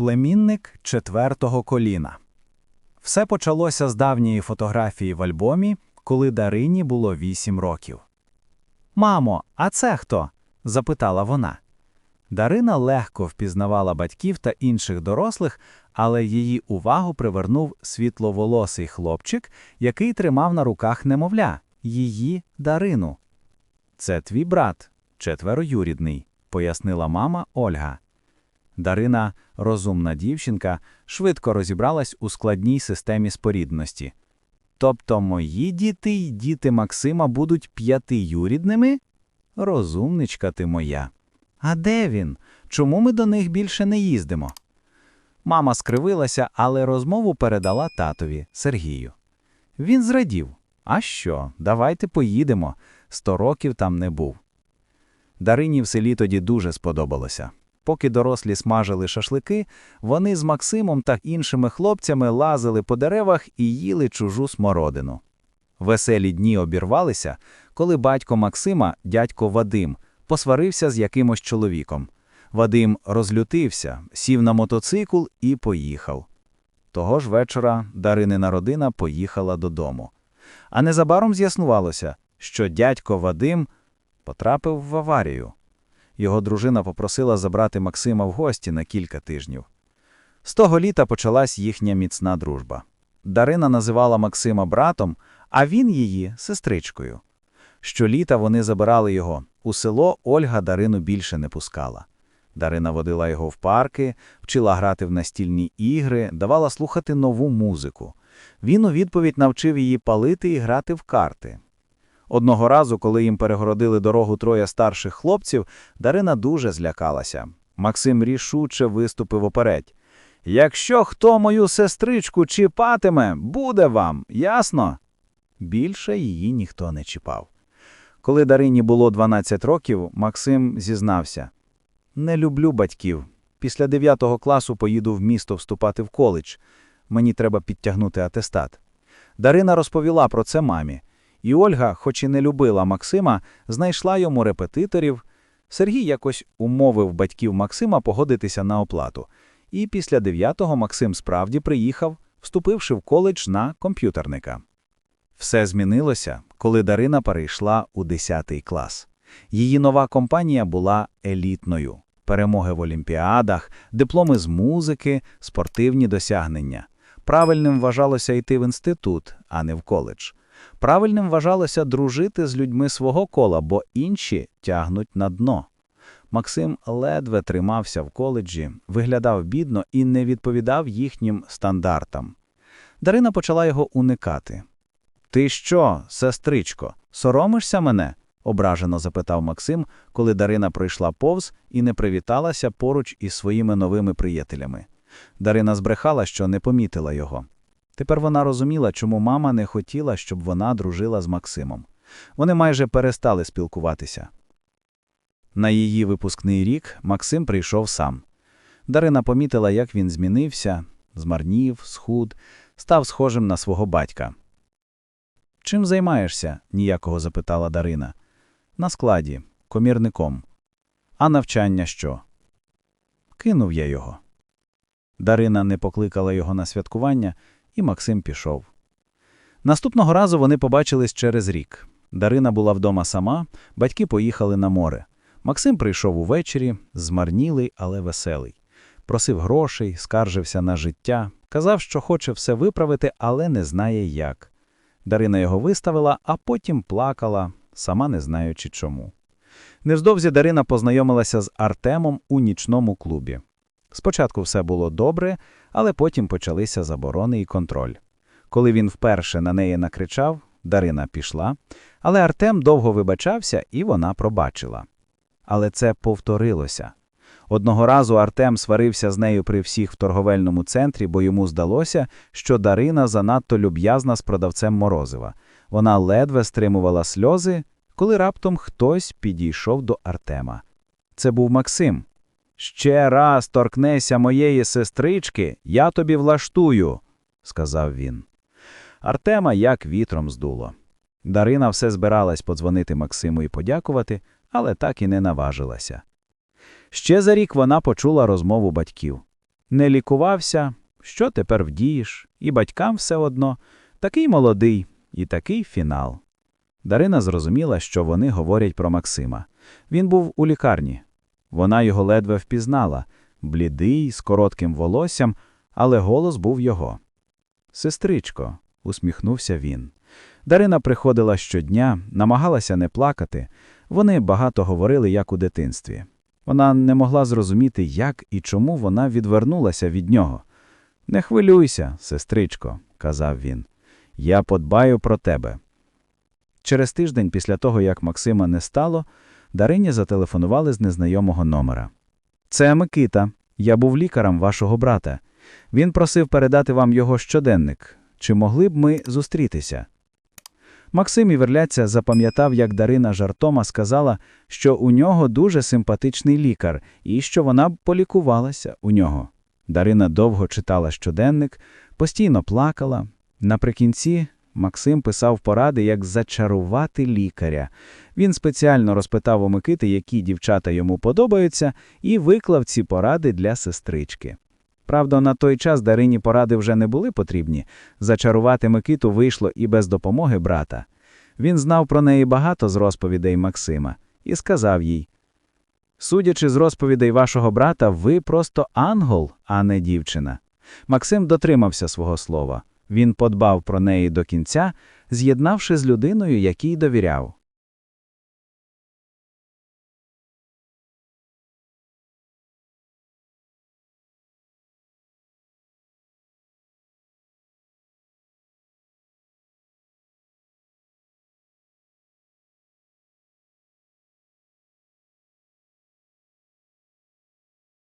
Племінник четвертого коліна. Все почалося з давньої фотографії в альбомі, коли Дарині було вісім років. Мамо, а це хто? запитала вона. Дарина легко впізнавала батьків та інших дорослих, але її увагу привернув світловолосий хлопчик, який тримав на руках немовля, її Дарину. Це твій брат, четвероюрідний, пояснила мама Ольга. Дарина, розумна дівчинка, швидко розібралась у складній системі спорідності. Тобто мої діти й діти Максима будуть п'ятиюрідними? Розумничка ти моя. А де він? Чому ми до них більше не їздимо? Мама скривилася, але розмову передала татові Сергію. Він зрадів. А що, давайте поїдемо. Сто років там не був. Дарині в селі тоді дуже сподобалося. Поки дорослі смажили шашлики, вони з Максимом та іншими хлопцями лазили по деревах і їли чужу смородину. Веселі дні обірвалися, коли батько Максима, дядько Вадим, посварився з якимось чоловіком. Вадим розлютився, сів на мотоцикл і поїхав. Того ж вечора Даринина родина поїхала додому. А незабаром з'ясувалося, що дядько Вадим потрапив в аварію. Його дружина попросила забрати Максима в гості на кілька тижнів. З того літа почалась їхня міцна дружба. Дарина називала Максима братом, а він її сестричкою. Щоліта вони забирали його. У село Ольга Дарину більше не пускала. Дарина водила його в парки, вчила грати в настільні ігри, давала слухати нову музику. Він у відповідь навчив її палити і грати в карти. Одного разу, коли їм перегородили дорогу троє старших хлопців, Дарина дуже злякалася. Максим рішуче виступив опередь. Якщо хто мою сестричку чіпатиме, буде вам, ясно? Більше її ніхто не чіпав. Коли Дарині було 12 років, Максим зізнався: Не люблю батьків. Після 9 класу поїду в місто вступати в коледж. Мені треба підтягнути атестат. Дарина розповіла про це мамі. І Ольга, хоч і не любила Максима, знайшла йому репетиторів. Сергій якось умовив батьків Максима погодитися на оплату. І після 9-го Максим справді приїхав, вступивши в коледж на комп'ютерника. Все змінилося, коли Дарина перейшла у 10 клас. Її нова компанія була елітною. Перемоги в олімпіадах, дипломи з музики, спортивні досягнення. Правильним вважалося йти в інститут, а не в коледж. Правильним вважалося дружити з людьми свого кола, бо інші тягнуть на дно. Максим ледве тримався в коледжі, виглядав бідно і не відповідав їхнім стандартам. Дарина почала його уникати. Ти що, сестричко, соромишся мене? ображено запитав Максим, коли Дарина пройшла повз і не привіталася поруч із своїми новими приятелями. Дарина збрехала, що не помітила його. Тепер вона розуміла, чому мама не хотіла, щоб вона дружила з Максимом. Вони майже перестали спілкуватися. На її випускний рік Максим прийшов сам. Дарина помітила, як він змінився, змарнів, схуд, став схожим на свого батька. Чим займаєшся? ніякого запитала Дарина. На складі, комірником. А навчання що? Кинув я його. Дарина не покликала його на святкування, і Максим пішов. Наступного разу вони побачились через рік. Дарина була вдома сама, батьки поїхали на море. Максим прийшов увечері, змарнілий, але веселий. Просив грошей, скаржився на життя, казав, що хоче все виправити, але не знає як. Дарина його виставила, а потім плакала, сама не знаючи чому. Невздовзі Дарина познайомилася з Артемом у нічному клубі. Спочатку все було добре, але потім почалися заборони і контроль. Коли він вперше на неї накричав, Дарина пішла, але Артем довго вибачався, і вона пробачила. Але це повторилося. Одного разу Артем сварився з нею при всіх в торговельному центрі, бо йому здалося, що Дарина занадто люб'язна з продавцем морозива. Вона ледве стримувала сльози, коли раптом хтось підійшов до Артема. Це був Максим. Ще раз торкнеся моєї сестрички, я тобі влаштую, сказав він. Артема як вітром здуло. Дарина все збиралась подзвонити Максиму і подякувати, але так і не наважилася. Ще за рік вона почула розмову батьків. Не лікувався, що тепер вдієш, і батькам все одно. Такий молодий, і такий фінал. Дарина зрозуміла, що вони говорять про Максима. Він був у лікарні. Вона його ледве впізнала, блідий, з коротким волоссям, але голос був його. Сестричко, усміхнувся він. Дарина приходила щодня, намагалася не плакати. Вони багато говорили, як у дитинстві. Вона не могла зрозуміти, як і чому вона відвернулася від нього. Не хвилюйся, сестричко, казав він. Я подбаю про тебе. Через тиждень після того, як Максима не стало, Дарині зателефонували з незнайомого номера. Це Микита. Я був лікарем вашого брата. Він просив передати вам його щоденник. Чи могли б ми зустрітися? Максим Іверляця запам'ятав, як Дарина жартома сказала, що у нього дуже симпатичний лікар і що вона б полікувалася у нього. Дарина довго читала щоденник, постійно плакала. Наприкінці Максим писав поради, як зачарувати лікаря. Він спеціально розпитав у Микити, які дівчата йому подобаються, і виклав ці поради для сестрички. Правда, на той час Дарині поради вже не були потрібні. Зачарувати Микиту вийшло і без допомоги брата. Він знав про неї багато з розповідей Максима і сказав їй: Судячи з розповідей вашого брата, ви просто ангел, а не дівчина. Максим дотримався свого слова. Він подбав про неї до кінця, з'єднавши з людиною, якій довіряв.